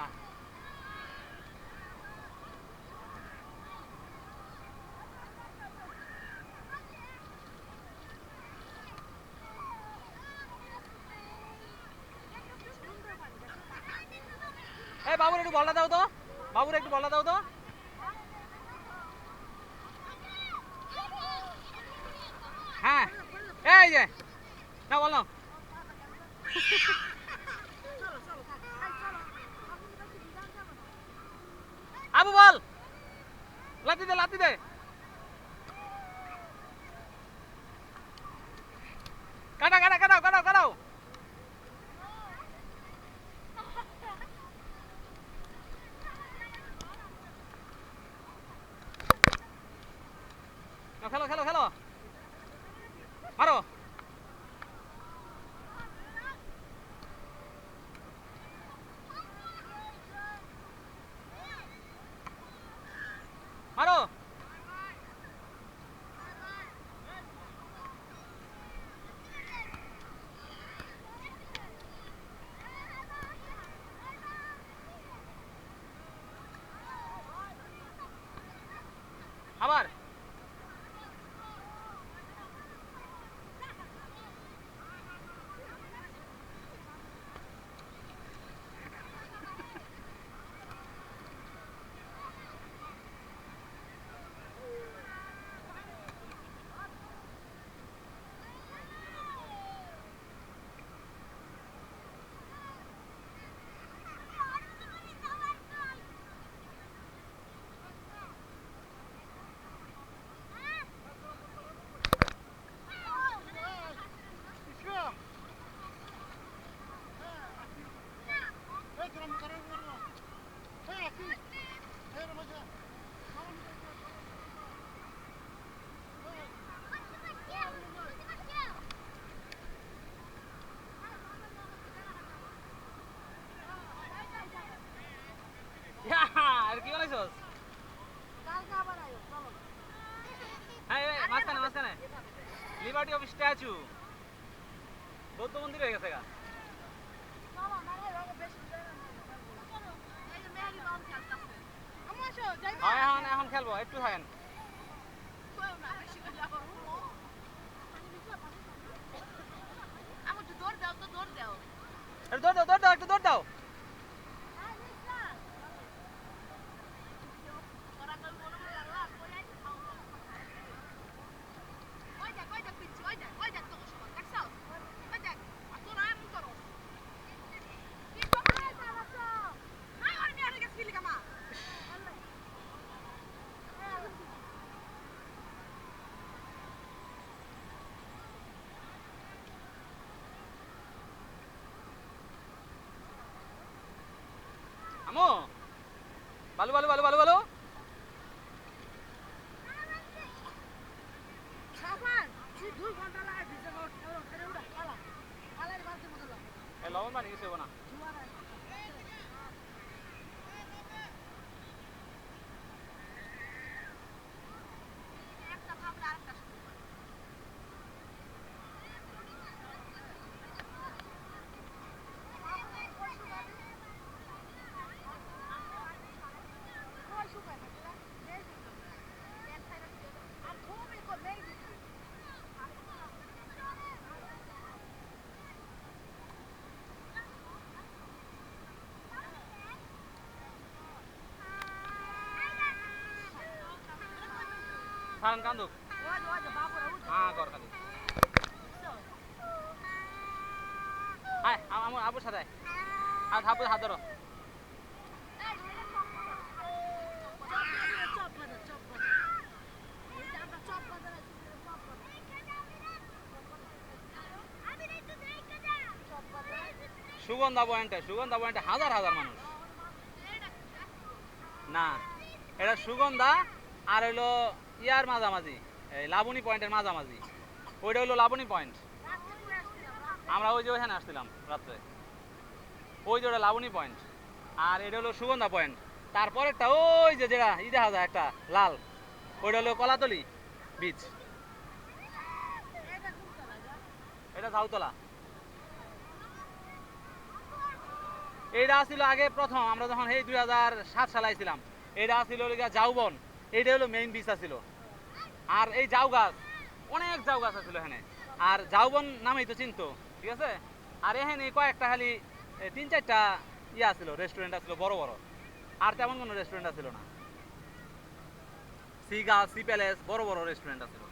না এই বাবুর একটু বলা দাও তো। বাবুর একটু বলা দাও তো। হ্যাঁ এই যে না বলো আবু বল। লাতি দে লাতি দে। কাটা কাটা কাটাও কাটাও কাটাও খেলো খেলো খেলো। মারো আবার ইয়া, আর কি বানাইছস হ্যাঁ এই, মাঝখানে মাঝখানে লিবার্টি অফ স্ট্যাচু বৌদ্ধ মন্দির হয়ে গেছে গা। এখন এখন খেলব একটু থাকেন একটু দৌড় দাও দৌড় দাও একটু দৌড় দাও আমো ভালো ভালো ভালো ভালো এই লবণ পানি কিছু না। সারান কান্দুক? হ্যাঁ আয় আমার আবুর সাথে আর হাবু হাত ধরো। সুগন্ধা পয়েন্টে সুগন্ধা পয়েন্টে হাজার হাজার মানুষ। না, এটা সুগন্ধা আর হইল ইয়ার মাঝামাঝি, এই লাবণী পয়েন্টের মাঝামাঝি। ওইটা হইল লাবণী পয়েন্ট। আমরা ওই যে ওইখানে আসছিলাম রাত্রে। ওই যে ওটা লাবণী পয়েন্ট। আর এটা হলো সুগন্ধা পয়েন্ট। তারপরেরটা ওই যে যেটা, ই দেখা যায় একটা, লাল। ওইটা হলো কলাতলি বিচ এটা ঝাউতলা। এইটা ছিল আগে প্রথম, আমরা যখন এই দুই হাজার সাত সালে আইছিলাম। এটা ছিল জাউবন এইটা হলো মেইন বিচ ছিল আর এই জাউ গাছ, অনেক জাউ গাছ আছিল এখানে। আর জাউবন নামেই তো চিনতো, ঠিক আছে? আর এখানে কয়েকটা খালি তিন চারটা ইয়ে আছিল রেস্টুরেন্ট আছিল, বড় বড়। আর তেমন কোনো রেস্টুরেন্ট ছিল না। সি গাছ, সি প্যালেস বড় বড় রেস্টুরেন্ট ছিল